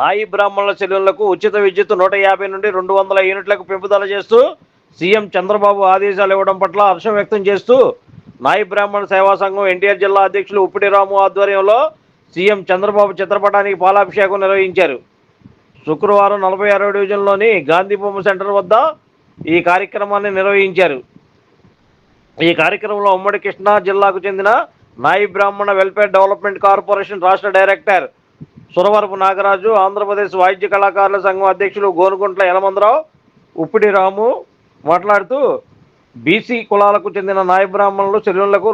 నాయి బ్రాహ్మణుల చెల్లెళ్ళకు ఉచిత విద్యుత్ నూట యాభై నుండి రెండు వందల యూనిట్లకు పెంపుదల చేస్తూ సీఎం చంద్రబాబు ఆదేశాలు ఇవ్వడం పట్ల హర్షం వ్యక్తం చేస్తూ నాయి బ్రాహ్మణ సేవా సంఘం ఎన్టీఆర్ జిల్లా అధ్యక్షులు ఉప్పిడి రాము ఆధ్వర్యంలో సీఎం చంద్రబాబు చిత్రపటానికి పాలాభిషేకం నిర్వహించారు. శుక్రవారం నలభై ఆరో డివిజన్లోని గాంధీ బొమ్మ సెంటర్ వద్ద ఈ కార్యక్రమాన్ని నిర్వహించారు. ఈ కార్యక్రమంలో ఉమ్మడి కృష్ణా జిల్లాకు చెందిన Nayi Brahmana welfare development corporation రాష్ట్ర డైరెక్టర్ సురవరపు నాగరాజు ఆంధ్రప్రదేశ్ వాయిద్య కళాకారుల సంఘం అధ్యక్షులు గోనుగుంట్ల యలమందరావు ఉప్పిడి రాము మాట్లాడుతూ బీసీ కులాలకు చెందిన నాయ బ్రాహ్మణులు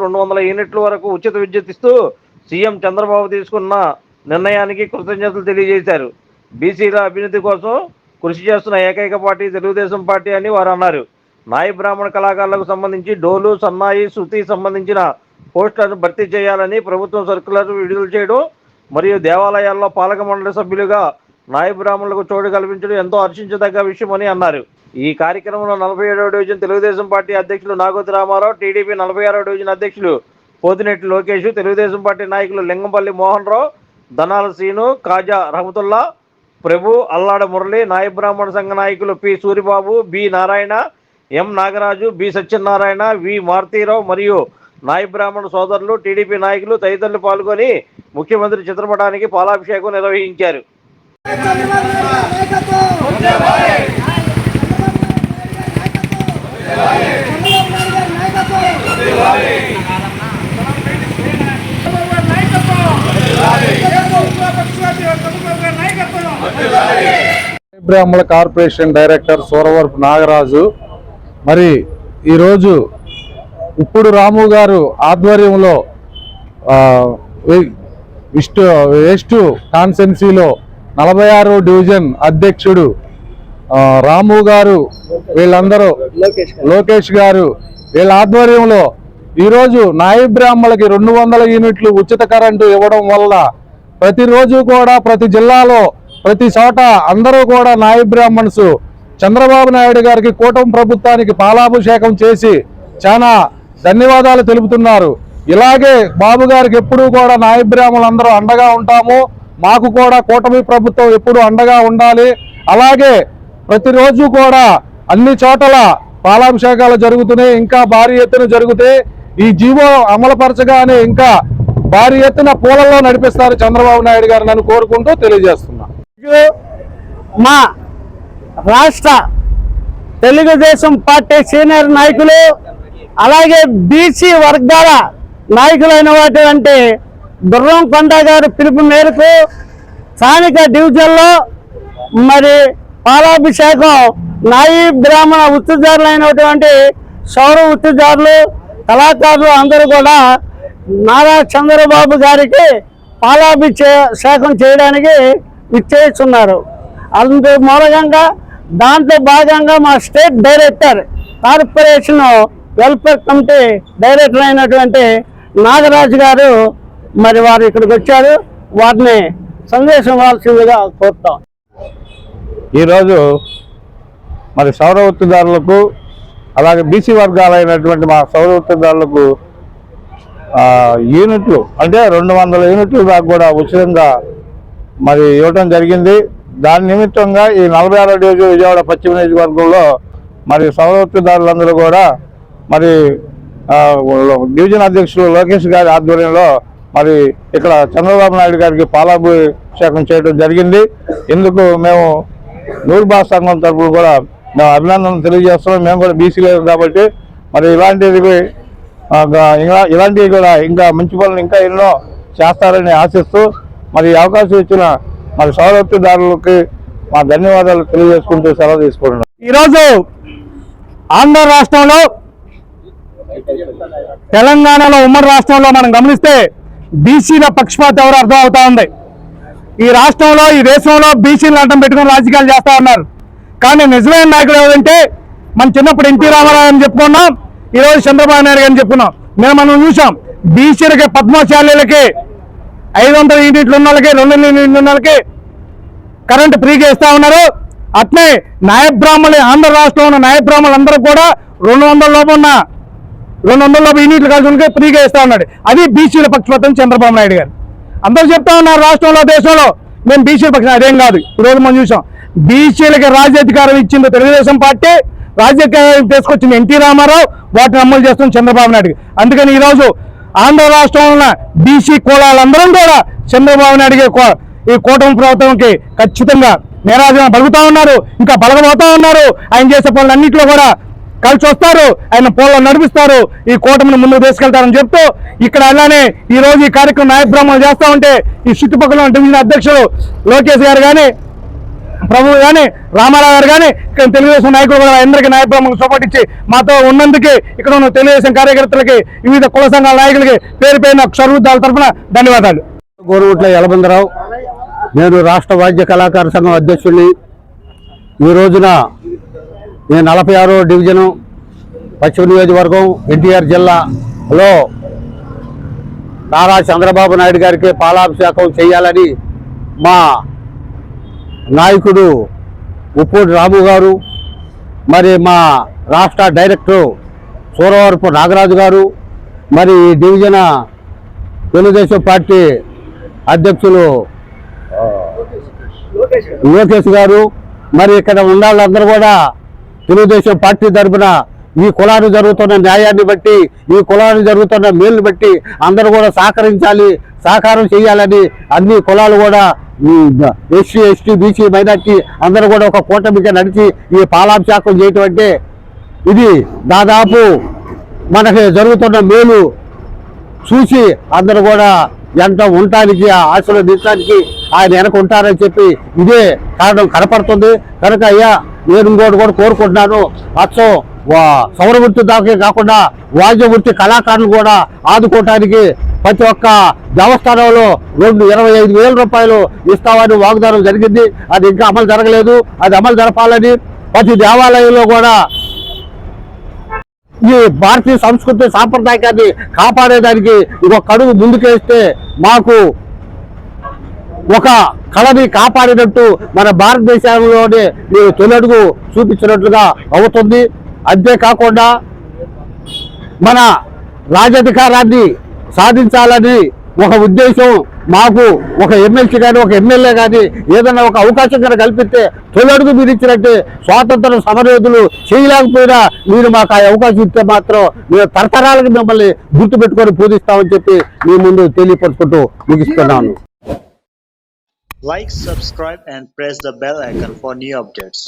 రెండు వందల యూనిట్ల వరకు ఉచిత విద్యుత్ ఇస్తూ సీఎం చంద్రబాబు తీసుకున్న నిర్ణయానికి కృతజ్ఞతలు తెలియజేశారు. బీసీల అభివృద్ధి కోసం కృషి చేస్తున్న ఏకైక పార్టీ తెలుగుదేశం పార్టీ అని వారు అన్నారు. నాయ బ్రాహ్మణ కళాకారులకు సంబంధించి డోలు సన్నాయి శృతి సంబంధించిన పోస్టులను భర్తీ చేయాలని ప్రభుత్వం సర్కులర్ విడుదల చేయడం మరియు దేవాలయాల్లో పాలక మండలి సభ్యులుగా నాయ బ్రాహ్మణులకు చోటు కల్పించడం ఎంతో హర్షించదగ్గ విషయమని అన్నారు. ఈ కార్యక్రమంలో నలభై ఏడవ డివిజన్ తెలుగుదేశం పార్టీ అధ్యక్షులు నాగోతి రామారావు టీడీపీ నలభై ఆరో డివిజన్ అధ్యక్షులు పోతినెట్టి లోకేష్ తెలుగుదేశం పార్టీ నాయకులు లింగంపల్లి మోహన్ రావు ధనాల సీను కాజా రహమతుల్లా ప్రభు అల్లాడ మురళి నాయ బ్రాహ్మణ సంఘ నాయకులు P Suribabu B Narayana M Nagaraju B Satyanarayana V Maruthirao మరియు నాయ బ్రాహ్మణ సోదరులు టీడీపీ నాయకులు తదితరులు పాల్గొని ముఖ్యమంత్రి చిత్రపటానికి పాలాభిషేకం నిర్వహించారు. బ్రాహ్మణ కార్పొరేషన్ డైరెక్టర్ సూరవరపు నాగరాజు. మరి ఈరోజు ఇప్పుడు రాము గారు ఆధ్వర్యంలో ఇష్టు వేస్ట్ కాన్సెన్సీలో నలభై ఆరో డివిజన్ అధ్యక్షుడు రాము గారు వీళ్ళందరూ లోకేష్ గారు వీళ్ళ ఆధ్వర్యంలో ఈరోజు నాయి బ్రాహ్మణులకి రెండు వందల యూనిట్లు ఉచిత కరెంటు ఇవ్వడం వల్ల ప్రతిరోజు కూడా ప్రతి జిల్లాలో ప్రతి చోట అందరూ కూడా నాయి బ్రాహ్మణ్స్ చంద్రబాబు నాయుడు గారికి కూటమి ప్రభుత్వానికి పాలాభిషేకం చేసి చాలా ధన్యవాదాలు తెలుపుతున్నారు. ఇలాగే బాబు గారికి ఎప్పుడూ కూడా నాయ అందరూ అండగా ఉంటాము. మాకు కూడా కూటమి ప్రభుత్వం ఎప్పుడు అండగా ఉండాలి. అలాగే ప్రతిరోజు కూడా అన్ని చోట్ల పాలాభిషేకాలు జరుగుతున్నాయి. ఇంకా భారీ ఎత్తున జరుగుతాయి ఈ జీవో అమలుపరచగానే ఇంకా భారీ ఎత్తున పూలలో నడిపిస్తారు చంద్రబాబు నాయుడు గారు నన్ను కోరుకుంటూ తెలియజేస్తున్నా. మా రాష్ట్ర తెలుగుదేశం పార్టీ సీనియర్ నాయకులు అలాగే బీసీ వర్గాల నాయకులైన వాటివంటి దుర్రం కొండ గారి పిలుపు మేరకు స్థానిక డివిజన్లో మరి పాలాభిషేకం నాయి బ్రాహ్మణ వృత్తిదారులైనటువంటి సౌర వృత్తిదారులు కళాకారులు అందరూ కూడా నారా చంద్రబాబు గారికి పాలాభిషేకం చేయడానికి ఇచ్చేస్తున్నారు అందు మూలంగా దాంట్లో భాగంగా మా state director corporation welfare committee director అయినటువంటి నాగరాజు గారు మరి వారు ఇక్కడికి వచ్చారు. వారిని సందేశం ఇవ్వాల్సిందిగా కోరుతాం. ఈరోజు మరి సౌర వృత్తిదారులకు అలాగే బీసీ వర్గాలైనటువంటి మా సౌర వృత్తిదారులకు యూనిట్లు అంటే రెండు వందల యూనిట్లు దాకా కూడా ఉచితంగా మరి ఇవ్వటం జరిగింది. దాని నిమిత్తంగా ఈ నలభై ఆరో డివిజన్ విజయవాడ పశ్చిమ నియోజకవర్గంలో మరి సౌర వృత్తిదారులందరూ కూడా మరి డివిజన్ అధ్యక్షులు లోకేష్ గారి ఆధ్వర్యంలో మరి ఇక్కడ చంద్రబాబు నాయుడు గారికి పాలాభిషేకం చేయడం జరిగింది. ఇందుకు మేము నూర్బా సంఘం తరపున కూడా మేము అభినందనలు తెలియజేస్తున్నాం. మేము కూడా బీసీలే కాబట్టి మరి ఇలాంటిది ఇలాంటివి కూడా ఇంకా మంచి పనులు ఇంకా ఎన్నో చేస్తారని ఆశిస్తూ మరి అవకాశం ఇచ్చిన మరి సౌరత్వదారులకి మా ధన్యవాదాలు తెలియజేసుకుంటూ సెలవు తీసుకుంటున్నాం. ఈరోజు ఆంధ్ర రాష్ట్రంలో తెలంగాణలో ఉమ్మడి రాష్ట్రంలో మనం గమనిస్తే బీసీల పక్షపాత ఎవరు అర్థం అవుతా ఉంది. ఈ రాష్ట్రంలో ఈ దేశంలో బీసీలు అడ్డం పెట్టుకుని రాజకీయాలు చేస్తా ఉన్నారు. కానీ నిజమైన నాయకుడు ఎవరంటే మన చిన్నప్పుడు ఎన్టీ రామారావు అని చెప్పుకున్నాం ఈరోజు చంద్రబాబు నాయుడు గారిని చెప్పుకున్నాం. మేము మనం చూసాం బీసీలకి పద్మశాలీలకి ఐదు వందల యూనిట్లు ఉన్న వాళ్ళకి రెండు యూనిట్లు ఉన్న వాళ్ళకి కరెంట్ ఫ్రీగా ఇస్తా ఉన్నారు. అట్నే నాయ ఆంధ్ర రాష్ట్రంలో ఉన్న నాయ అందరూ కూడా రెండు వందల లోపు ఉన్న రెండు వందల యాభై యూనిట్లు కలిసి ఉంటే ఫ్రీగా ఇస్తా ఉన్నాడు అది బీసీల పక్షపాతం చంద్రబాబు నాయుడు గారు. అందరూ చెప్తా ఉన్నారు రాష్ట్రంలో దేశంలో. మేము బీసీల పక్షం అదేం కాదు. ఈరోజు మనం చూసాం. బీసీలకి రాజ్యాధికారం ఇచ్చింది తెలుగుదేశం పార్టీ. రాజ్యాధికారం తీసుకొచ్చింది ఎన్టీ రామారావు. వాటిని అమలు చేస్తుంది చంద్రబాబు నాయుడు అందుకని ఈరోజు ఆంధ్ర రాష్ట్రంలో ఉన్న బీసీ కులాలందరం కూడా చంద్రబాబు నాయుడు కో- ఈ కూటమి ప్రభుత్వంకి ఖచ్చితంగా నేరాజన బలుగుతా ఉన్నారు. ఇంకా బలగబోతా ఉన్నారు. ఆయన చేసే పనులన్నింటిలో కూడా కలిసి వస్తారు ఆయన పోల్లో నడిపిస్తారు ఈ కూటమిని ముందుకు తీసుకెళ్తారని చెప్తూ ఇక్కడ అలానే ఈ రోజు ఈ కార్యక్రమం నాయబ్రాహ్మణం చేస్తూ ఉంటే ఈ చుట్టుపక్కల డివిజన్ అధ్యక్షులు లోకేష్ గారు కానీ ప్రభు కానీ రామారావు గారు కానీ ఇక్కడ తెలుగుదేశం నాయకులు కూడా అందరికీ నాయబ్రహ్మకు సపోర్ట్ ఇచ్చి మాతో ఉన్నందుకు ఇక్కడ ఉన్న తెలుగుదేశం కార్యకర్తలకి వివిధ కుల సంఘాల నాయకులకి పేరు పేరున సర్వదాల తరఫున ధన్యవాదాలు. గోరుగుట్ల యలబందరావు నేను రాష్ట్ర వాద్య కళాకార సంఘం అధ్యక్షుడిని. ఈ రోజున నేను నలభై ఆరో డివిజను పశ్చిమ నియోజకవర్గం ఎన్టీఆర్ జిల్లాలో నారా చంద్రబాబు నాయుడు గారికి పాలాభిషేకం చేయాలని మా నాయకుడు ఉప్పూడి రాము గారు మరి మా రాష్ట్ర డైరెక్టర్ సూరవరపు నాగరాజు గారు మరి ఈ డివిజన్ తెలుగుదేశం పార్టీ అధ్యక్షులు లోకేష్ గారు. మరి ఇక్కడ ఉన్న వాళ్ళందరూ కూడా తెలుగుదేశం పార్టీ తరఫున ఈ కులానికి జరుగుతున్న న్యాయాన్ని బట్టి ఈ కులానికి జరుగుతున్న మేలుని బట్టి అందరూ కూడా సహకరించాలి సహకారం చేయాలని అన్ని కులాలు కూడా ఎస్సీ ఎస్టీ బీసీ మైనార్టీ అందరూ కూడా ఒక కూటమిగా నడిచి ఈ పాలాభిషేకం చేయటం అంటే ఇది దాదాపు మనకి జరుగుతున్న మేలు చూసి అందరూ కూడా ఎంత ఉండటానికి ఆ ఆశలు దించడానికి ఆయన వెనక ఉంటారని చెప్పి ఇదే కారణం కనపడుతుంది. కనుక అయ్యా నేను ఇంకోటి కూడా కోరుకుంటున్నాను. అచ్చం వా సౌర వృత్తి దాకే కాకుండా వాద్య వృత్తి కళాకారులు కూడా ఆదుకోవటానికి ప్రతి ఒక్క దేవస్థానంలో రెండు ఇరవై ఐదు వేల రూపాయలు ఇస్తామని వాగ్దానం జరిగింది. అది ఇంకా అమలు జరగలేదు. అది అమలు జరపాలని ప్రతి దేవాలయంలో కూడా ఈ భారతీయ సంస్కృతి సాంప్రదాయకాన్ని కాపాడేదానికి ఒక కడుగు ముందుకేస్తే మాకు ఒక కళని కాపాడినట్టు మన భారతదేశంలోనే మీరు తొలడుగు చూపించినట్లుగా అవుతుంది. అంతేకాకుండా మన రాజధికారాన్ని సాధించాలని ఒక ఉద్దేశం మాకు ఒక ఎమ్మెల్సీ కానీ ఒక ఎమ్మెల్యే కానీ ఏదైనా ఒక అవకాశం కనుక కల్పిస్తే తొలడుగు మీరు ఇచ్చినట్టే స్వాతంత్ర సమరయోధులు చేయలేకపోయినా మీరు మాకు ఆ అవకాశం ఇస్తే మాత్రం మేము తరతరాలకు మిమ్మల్ని గుర్తుపెట్టుకొని పూజిస్తామని చెప్పి మీ ముందు తెలియపరుచుకుంటూ ముగిస్తున్నాను. Like subscribe and press the bell icon for new updates